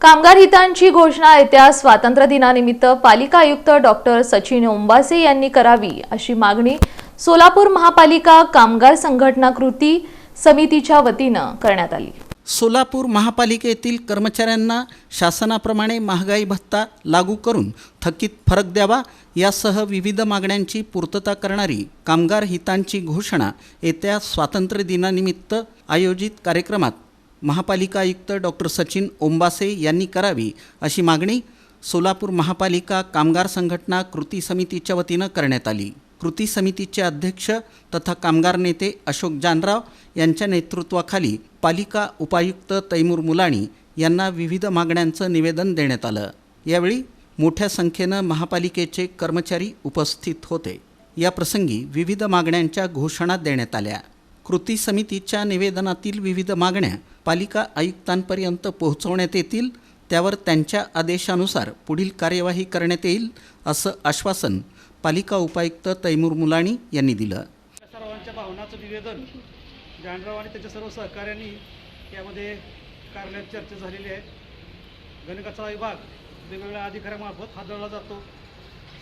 कामगार हितांची घोषणा येत्या स्वातंत्र्य दिनानिमित्त पालिका आयुक्त डॉक्टर सचिन ओंबासे यांनी करावी अशी मागणी सोलापूर महापालिका कामगार संघटना कृती समितीच्या वतीनं करण्यात आली. सोलापूर महापालिकेतील कर्मचाऱ्यांना शासनाप्रमाणे महागाई भत्ता लागू करून थकीत फरक द्यावा यासह विविध मागण्यांची पूर्तता करणारी कामगार हितांची घोषणा येत्या स्वातंत्र्य दिनानिमित्त आयोजित कार्यक्रमात महापालिका आयुक्त डॉक्टर सचिन ओंबासे यांनी करावी अशी मागणी सोलापूर महापालिका कामगार संघटना कृती समितीच्या वतीनं करण्यात आली. कृती समितीचे अध्यक्ष तथा कामगार नेते अशोक जानराव यांच्या नेतृत्वाखाली पालिका उपायुक्त तैमूर मुलाणी यांना विविध मागण्यांचं निवेदन देण्यात आलं. यावेळी मोठ्या संख्येनं महापालिकेचे कर्मचारी उपस्थित होते. या प्रसंगी विविध मागण्यांच्या घोषणा देण्यात आल्या. कृती समितीच्या निवेदनातील विविध मागण्या पालिका आयुक्तांपर्यंत पोहोचवण्यात येतील त्यावर त्यांच्या आदेशानुसार पुढील कार्यवाही करण्यात येईल असं आश्वासन पालिका उपायुक्त तैमूर मुलाणी यांनी दिलं. सर्वांच्या भावनाचं निवेदन जानराव आणि त्याच्या सर्व सहकाऱ्यांनी यामध्ये कार्यालयात चर्चा झालेली आहे. घनकचरा विभाग वेगवेगळ्या अधिकाऱ्यामार्फत हाताळला जातो.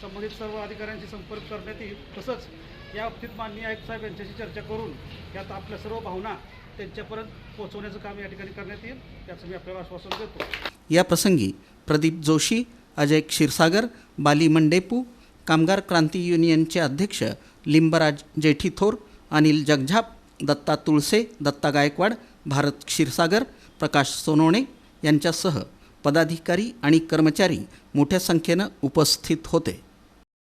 संबंधित सर्व अधिकाऱ्यांशी संपर्क करण्यात येईल. तसंच या बाबतीत माननीय आयुक्त साहेब यांच्याशी चर्चा करून यात आपल्या सर्व भावना त्यांच्यापर्यंत पोहोचवण्याचं काम या ठिकाणी करण्यात येईल. याचं मी आपल्याला आश्वासन देतो. या प्रसंगी प्रदीप जोशी अजय क्षीरसागर बाली मंडेपू कामगार क्रांती युनियनचे अध्यक्ष लिंबराज जेठी थोर अनिल जगझाप दत्ता तुळसे दत्ता गायकवाड भारत क्षीरसागर प्रकाश सोनवणे यांच्यासह पदाधिकारी आणि कर्मचारी मोठ्या संख्येनं उपस्थित होते.